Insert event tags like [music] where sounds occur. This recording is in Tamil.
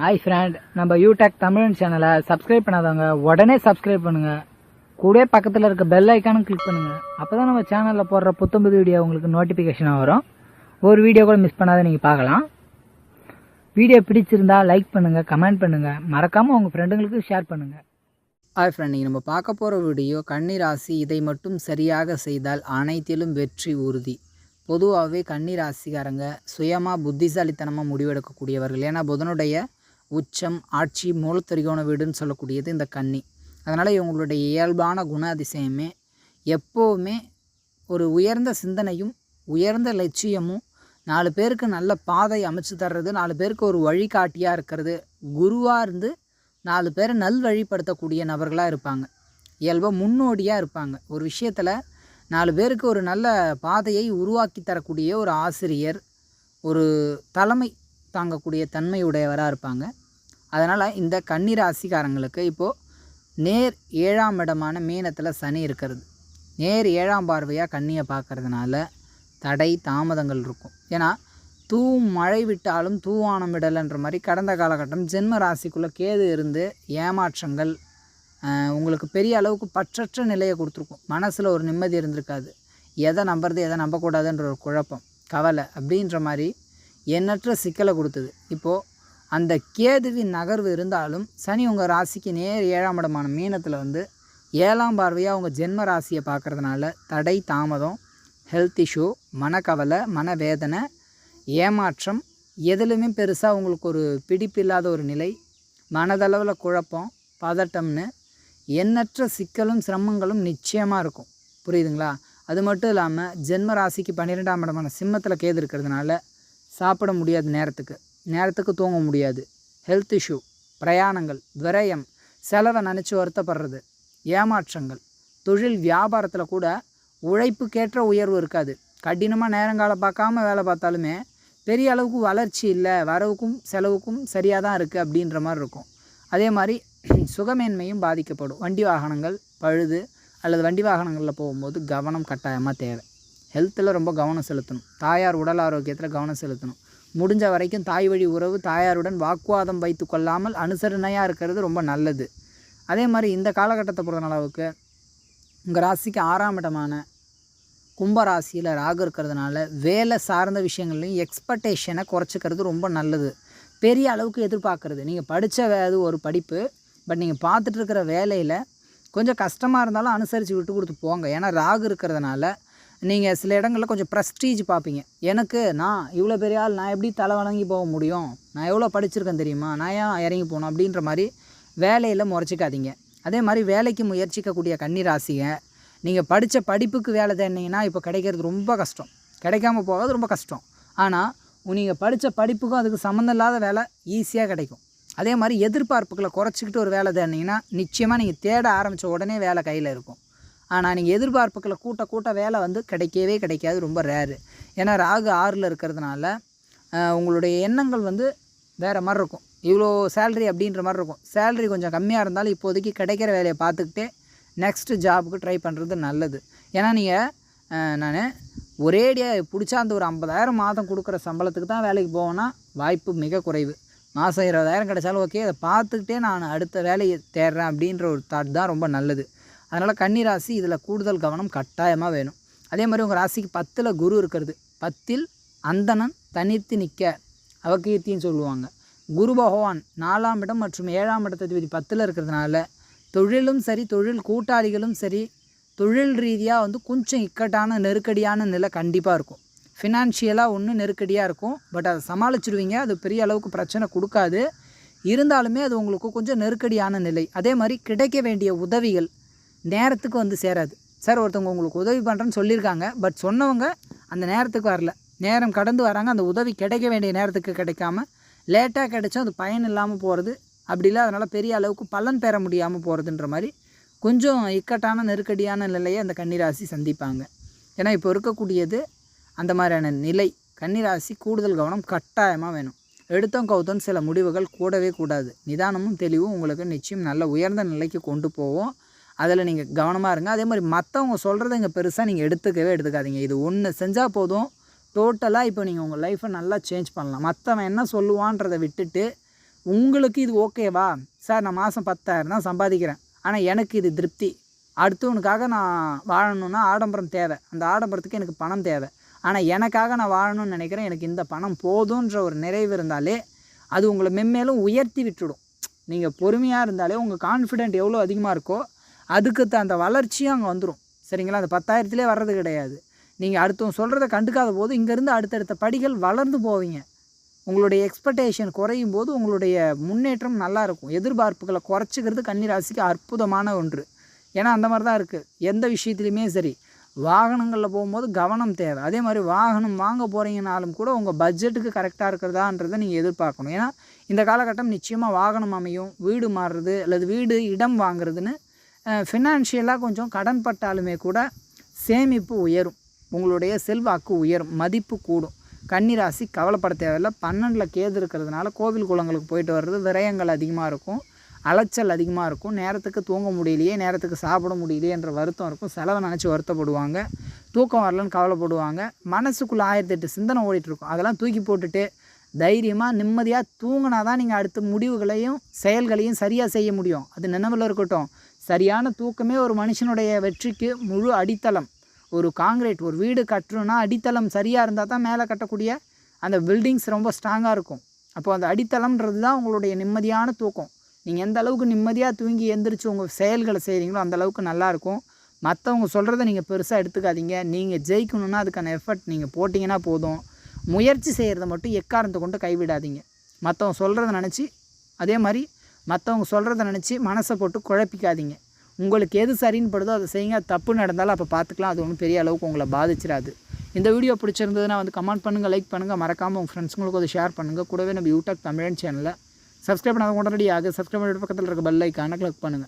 ஹாய் ஃப்ரெண்ட் நம்ம யூடெக் தமிழ் சேனலை சப்ஸ்கிரைப் பண்ணாதவங்க உடனே சப்ஸ்கிரைப் பண்ணுங்க. கூட பக்கத்தில் இருக்க பெல் ஐக்கானும் கிளிக் பண்ணுங்க. அப்பதான் நம்ம சேனலில் போடுற புத்தம்புது வீடியோ உங்களுக்கு நோட்டிஃபிகேஷனாக வரும். ஒரு வீடியோ கூட மிஸ் பண்ணாத நீங்கள் பார்க்கலாம். வீடியோ பிடிச்சிருந்தா லைக் பண்ணுங்கள் கமெண்ட் பண்ணுங்கள் மறக்காமல் உங்கள் ஃப்ரெண்டுங்களுக்கு ஷேர் பண்ணுங்கள் ஹாய் ஃப்ரெண்ட் நீங்கள் நம்ம பார்க்க போகிற வீடியோ கன்னிராசி இதை மட்டும் சரியாக செய்தால் அனைத்திலும் வெற்றி உறுதி. பொதுவாகவே கன்னிராசிக்காரங்க சுயமாக புத்திசாலித்தனமாக முடிவெடுக்கக்கூடியவர்கள். ஏன்னா புதனுடைய உச்சம் ஆட்சி மூலத்திரிகோண வீடுன்னு சொல்லக்கூடியது இந்த கன்னி. அதனால் இவங்களுடைய இயல்பான குண அதிசயமே எப்போவுமே ஒரு உயர்ந்த சிந்தனையும் உயர்ந்த லட்சியமும் நாலு பேருக்கு நல்ல பாதை அமைச்சு தர்றது நாலு பேருக்கு ஒரு வழிகாட்டியாக இருக்கிறது குருவாக இருந்து நாலு பேரை நல்வழிப்படுத்தக்கூடிய நபர்களாக இருப்பாங்க. இயல்பாக முன்னோடியாக இருப்பாங்க. ஒரு விஷயத்தில் நாலு பேருக்கு ஒரு நல்ல பாதையை உருவாக்கி தரக்கூடிய ஒரு ஆசிரியர் ஒரு தலைமை தாங்கக்கூடிய தன்மையுடையவராக இருப்பாங்க. அதனால் இந்த கன்னிராசிக்காரங்களுக்கு இப்போது நேர் ஏழாம் இடமான மீனத்தில் சனி இருக்கிறது. நேர் ஏழாம் பார்வையாக கண்ணியை பார்க்கறதுனால தடை தாமதங்கள் இருக்கும். ஏன்னா தூ மழை விட்டாலும் தூவானம் விடலைன்ற மாதிரி கடந்த காலகட்டம் ஜென்ம ராசிக்குள்ளே கேது இருந்து ஏமாற்றங்கள் உங்களுக்கு பெரிய அளவுக்கு பற்றற்ற நிலையை கொடுத்துருக்கும். மனசில் ஒரு நிம்மதி இருந்திருக்காது. எதை நம்புறது எதை நம்பக்கூடாதுன்ற ஒரு குழப்பம் கவலை அப்படின்ற மாதிரி எண்ணற்ற சிக்கலை கொடுத்தது. இப்போது அந்த கேதுவின் நகர்வு இருந்தாலும் சனி உங்கள் ராசிக்கு நேர் ஏழாம் இடமான மீனத்தில் வந்து ஏழாம் பார்வையாக உங்கள் ஜென்ம ராசியை பார்க்கறதுனால தடை தாமதம் ஹெல்த் இஷ்யூ மனக்கவலை மனவேதனை ஏமாற்றம் எதுலையுமே பெருசாக உங்களுக்கு ஒரு பிடிப்பு இல்லாத ஒரு நிலை மனதளவில் குழப்பம் பதட்டம்னு எண்ணற்ற சிக்கலும் சிரமங்களும் நிச்சயமாக இருக்கும். புரியுதுங்களா? அது மட்டும் இல்லாமல் ஜென்ம ராசிக்கு பன்னிரெண்டாம் இடமான சிம்மத்தில் கேது இருக்கிறதுனால சாப்பிட முடியாது நேரத்துக்கு. நேரத்துக்கு தூங்க முடியாது. ஹெல்த் இஷ்யூ பிரயாணங்கள் விரயம் செலவை நினச்சி வருத்தப்படுறது ஏமாற்றங்கள். தொழில் வியாபாரத்தில் கூட உழைப்புக்கேற்ற உயர்வு இருக்காது. கடினமாக நேரங்காலம் பார்க்காம வேலை பார்த்தாலுமே பெரிய அளவுக்கு வளர்ச்சி இல்லை வரவுக்கும் செலவுக்கும் சரியாக தான் இருக்குது அப்படின்ற மாதிரி இருக்கும். அதே மாதிரி [clears throat] சுகமேன்மையும் பாதிக்கப்படும். வண்டி வாகனங்கள் பழுது அல்லது வண்டி வாகனங்களில் போகும்போது கவனம் கட்டாயமாக தேவை. ஹெல்த்தில் ரொம்ப கவனம் செலுத்தணும். தாயார் உடல் ஆரோக்கியத்தில் கவனம் செலுத்தணும். முடிஞ்ச வரைக்கும் தாய் வழி உறவு தாயாருடன் வாக்குவாதம் வைத்து கொள்ளாமல் அனுசரணையாக இருக்கிறது ரொம்ப நல்லது. அதே மாதிரி இந்த காலகட்டத்தை பொறுத்த அளவுக்கு உங்கள் ராசிக்கு ஆறாம் இடமான கும்பராசியில் ராகு இருக்கிறதுனால வேலை சார்ந்த விஷயங்கள்லையும் எக்ஸ்பெக்டேஷனை குறைச்சிக்கிறது ரொம்ப நல்லது. பெரிய அளவுக்கு எதிர்பார்க்குறது. நீங்கள் படித்த அது ஒரு படிப்பு பட் நீங்கள் பார்த்துட்டு இருக்கிற வேலையில் கொஞ்சம் கஷ்டமாக இருந்தாலும் அனுசரித்து விட்டு கொடுத்து போங்க. ஏன்னா ராகு இருக்கிறதுனால நீங்கள் சில இடங்களில் கொஞ்சம் ப்ரெஸ்டீஜ் பார்ப்பீங்க. எனக்கு நான் இவ்வளோ பெரிய ஆள் நான் எப்படி தலை வணங்கி போக முடியும்? நான் எவ்வளோ படிச்சிருக்கேன் தெரியுமா? நான் ஏன் இறங்கி போகணும்? அப்படின்ற மாதிரி வேலையில் முறைச்சிக்காதீங்க. அதே மாதிரி வேலைக்கு முயற்சிக்கக்கூடிய கன்னிராசியை நீங்கள் படித்த படிப்புக்கு வேலை தேடினீங்கன்னா இப்போ கிடைக்கிறது ரொம்ப கஷ்டம். கிடைக்காம போகிறது ரொம்ப கஷ்டம். ஆனால் நீங்கள் படித்த படிப்புக்கும் அதுக்கு சம்மந்தம் இல்லாத வேலை ஈஸியாக கிடைக்கும். அதே மாதிரி எதிர்பார்ப்புகளை குறைச்சிக்கிட்டு ஒரு வேலை தேடினீங்கன்னா நிச்சயமாக நீங்கள் தேட ஆரம்பித்த உடனே வேலை கையில் இருக்கும். ஆனால் நீங்கள் எதிர்பார்ப்புகளை கூட்ட கூட்ட வேலை வந்து கிடைக்கவே கிடைக்காது. ரொம்ப ரேரு ஏன்னா ராகு ஆறில் இருக்கிறதுனால உங்களுடைய எண்ணங்கள் வந்து வேறு மாதிரி இருக்கும். இவ்வளோ சேல்ரி அப்படின்ற மாதிரி இருக்கும். சேல்ரி கொஞ்சம் கம்மியாக இருந்தாலும் இப்போதைக்கு கிடைக்கிற வேலையை பார்த்துக்கிட்டே நெக்ஸ்ட்டு ஜாபுக்கு ட்ரை பண்ணுறது நல்லது. ஏன்னா நீங்கள் நான் ஒரேடியாக பிடிச்சா அந்த ஒரு ஐம்பதாயிரம் மாதம் கொடுக்குற சம்பளத்துக்கு தான் வேலைக்கு போவேன்னா வாய்ப்பு மிக குறைவு. மாதம் இருபதாயிரம் கிடைச்சாலும் ஓகே அதை பார்த்துக்கிட்டே நான் அடுத்த வேலையை தேடுறேன் அப்படின்ற ஒரு தாட் தான் ரொம்ப நல்லது. அதனால் கன்னி ராசி இதில் கூடுதல் கவனம் கட்டாயமாக வேணும். அதே மாதிரி உங்கள் ராசிக்கு பத்தில் குரு இருக்கிறது. பத்தில் அந்தணன் தனித்து நிற்க அவகீர்த்தின்னு சொல்லுவாங்க. குரு பகவான் நாலாம் இடம் மற்றும் ஏழாம் இடத்ததிபதி பத்தில் இருக்கிறதுனால தொழிலும் சரி தொழில் கூட்டாளிகளும் சரி தொழில் ரீதியாக வந்து கொஞ்சம் இக்கட்டான நெருக்கடியான நிலை கண்டிப்பாக இருக்கும். ஃபினான்ஷியலாக ஒன்றும் நெருக்கடியாக இருக்கும். பட் அதை சமாளிச்சிடுவீங்க அது பெரிய அளவுக்கு பிரச்சனை கொடுக்காது. இருந்தாலுமே அது உங்களுக்கு கொஞ்சம் நெருக்கடியான நிலை. அதே மாதிரி கிடைக்க வேண்டிய உதவிகள் நேரத்துக்கு வந்து சேராது. சார் ஒருத்தவங்க உங்களுக்கு உதவி பண்ணுறேன்னு சொல்லியிருக்காங்க. பட் சொன்னவங்க அந்த நேரத்துக்கு வரல. நேரம் கடந்து வராங்க. அந்த உதவி கிடைக்க வேண்டிய நேரத்துக்கு கிடைக்காம லேட்டாக கிடைச்சும் அது பயன் இல்லாமல் போகிறது அப்படி இல்லை அதனால் பெரிய அளவுக்கு பலன் பெற முடியாமல் போகிறதுன்ற மாதிரி கொஞ்சம் இக்கட்டான நெருக்கடியான நிலையை அந்த கன்னிராசி சந்திப்பாங்க. ஏன்னா இப்போ இருக்கக்கூடியது அந்த மாதிரியான நிலை. கன்னிராசி கூடுதல் கவனம் கட்டாயமாக வேணும். எடுத்தோம் கவுத்தோம் சில முடிவுகள் கூடவே கூடாது. நிதானமும் தெளிவும் உங்களுக்கு நிச்சயம் நல்ல உயர்ந்த நிலைக்கு கொண்டு போவோம் அதில் நீங்கள் கவனமாக இருங்க. அதே மாதிரி மற்றவங்க சொல்கிறத இங்கே பெருசாக நீங்கள் எடுத்துக்கவே எடுத்துக்காதீங்க. இது ஒன்று செஞ்சால் போதும். டோட்டலாக இப்போ நீங்கள் உங்கள் லைஃப்பை நல்லா சேஞ்ச் பண்ணலாம். மற்றவன் என்ன சொல்லுவான்றதை விட்டுட்டு உங்களுக்கு இது ஓகேவா சார் நான் மாதம் பத்தாயிரம் தான் சம்பாதிக்கிறேன். ஆனால் எனக்கு இது திருப்தி. அடுத்தவனுக்காக நான் வாழணும்னா ஆடம்பரம் தேவை. அந்த ஆடம்பரத்துக்கு எனக்கு பணம் தேவை. ஆனால் எனக்காக நான் வாழணும்னு நினைக்கிறேன். எனக்கு இந்த பணம் போதுன்ற ஒரு நிறைவு இருந்தாலே அது உங்களை மென்மேலும் உயர்த்தி விட்டுடும். நீங்கள் பொறுமையாக இருந்தாலே உங்கள் கான்ஃபிடென்ட் எவ்வளோ அதிகமாக இருக்கோ அதுக்கு அந்த வளர்ச்சியும் அங்கே வந்துடும் சரிங்களா? அந்த பத்தாயிரத்துலேயே வர்றது கிடையாது. நீங்கள் அடுத்தவங்க சொல்கிறத கண்டுக்காத போது இங்கேருந்து அடுத்தடுத்த படிகள் வளர்ந்து போவீங்க. உங்களுடைய எக்ஸ்பெக்டேஷன் குறையும் போது உங்களுடைய முன்னேற்றம் நல்லாயிருக்கும் எதிர்பார்ப்புகளை குறைச்சிக்கிறது கன்னிராசிக்கு அற்புதமான ஒன்று. ஏன்னா அந்த மாதிரி தான் இருக்குது எந்த விஷயத்துலையுமே சரி. வாகனங்களில் போகும்போது கவனம் தேவை. அதே மாதிரி வாகனம் வாங்க போகிறீங்கனாலும் கூட உங்கள் பட்ஜெட்டுக்கு கரெக்டாக இருக்கிறதான்றதை நீங்கள் எதிர்பார்க்கணும். ஏன்னா இந்த காலகட்டம் நிச்சயமாக வாகனம் அமையும். வீடு மாறுறது அல்லது வீடு இடம் வாங்குறதுன்னு ஃபினான்ஷியலாக கொஞ்சம் கடன் பட்டாலுமே கூட சேமிப்பு உயரும். உங்களுடைய செல்வாக்கு உயரும். மதிப்பு கூடும். கன்னிராசி கவலைப்பட தேவையில்லை. பன்னெண்டில் கேது இருக்கிறதுனால கோவில் குளங்களுக்கு போயிட்டு வர்றது விரயங்கள் அதிகமாக இருக்கும். அலைச்சல் அதிகமாக இருக்கும். நேரத்துக்கு தூங்க முடியலையே நேரத்துக்கு சாப்பிட முடியலையே என்ற வருத்தம் இருக்கும். செலவை நினச்சி வருத்தப்படுவாங்க. தூக்கம் வரலன்னு கவலைப்படுவாங்க. மனசுக்குள்ளே ஆயிரத்தி எட்டு சிந்தனை ஓடிட்டு இருக்கும். அதெல்லாம் தூக்கி போட்டுட்டு தைரியமாக நிம்மதியாக தூங்கினா தான் நீங்கள் அடுத்த முடிவுகளையும் செயல்களையும் சரியாக செய்ய முடியும். அது நினைவில் இருக்கட்டும். சரியான தூக்கமே ஒரு மனுஷனுடைய வெற்றிக்கு முழு அடித்தளம். ஒரு காங்கிரீட் ஒரு வீடு கட்டுறோன்னா அடித்தளம் சரியாக இருந்தால் தான் மேலே கட்டக்கூடிய அந்த பில்டிங்ஸ் ரொம்ப ஸ்ட்ராங்காக இருக்கும். அப்போ அந்த அடித்தளம்ன்றது தான் உங்களுடைய நிம்மதியான தூக்கம். நீங்கள் எந்த அளவுக்கு நிம்மதியாக தூங்கி எந்திரிச்சு உங்கள் செயல்களை செய்கிறீங்களோ அந்த அளவுக்கு நல்லாயிருக்கும் மற்றவங்க சொல்கிறத நீங்கள் பெருசாக எடுத்துக்காதீங்க. நீங்கள் ஜெயிக்கணுன்னா அதுக்கான எஃபர்ட் நீங்கள் போட்டிங்கன்னா போதும். முயற்சி செய்கிறத மட்டும் எக்காரணத்தை கொண்டு கைவிடாதீங்க. மற்றவங்க சொல்கிறத நினச்சி அதே மாதிரி மற்றவங்க சொல்கிறத நினச்சி மனசை போட்டு குழப்பிக்காதீங்க. உங்களுக்கு எது சரின்னு படுதோ அதை செய்யுங்க. தப்பு நடந்தாலும் அப்போ பார்த்துக்கலாம். அது ஒன்றும் பெரிய அளவுக்கு உங்களை பாதிச்சிடாது. இந்த வீடியோ பிடிச்சிருந்ததுன்னா வந்து கமெண்ட் பண்ணுங்கள் லைக் பண்ணுங்கள் மறக்காமல் உங்கள் ஃப்ரெண்ட்ஸுங்களுக்கு அதை ஷேர் பண்ணுங்கள் கூடவே நம்ம யூடியூப் தமிழன் சேனலில் சப்ஸ்கிரைப் பண்ணாத உடனடியாக சப்ஸ்கிரைப் பண்ணி பக்கத்தில் இருக்க பெல் ஐக்கானை கிளிக் பண்ணுங்கள்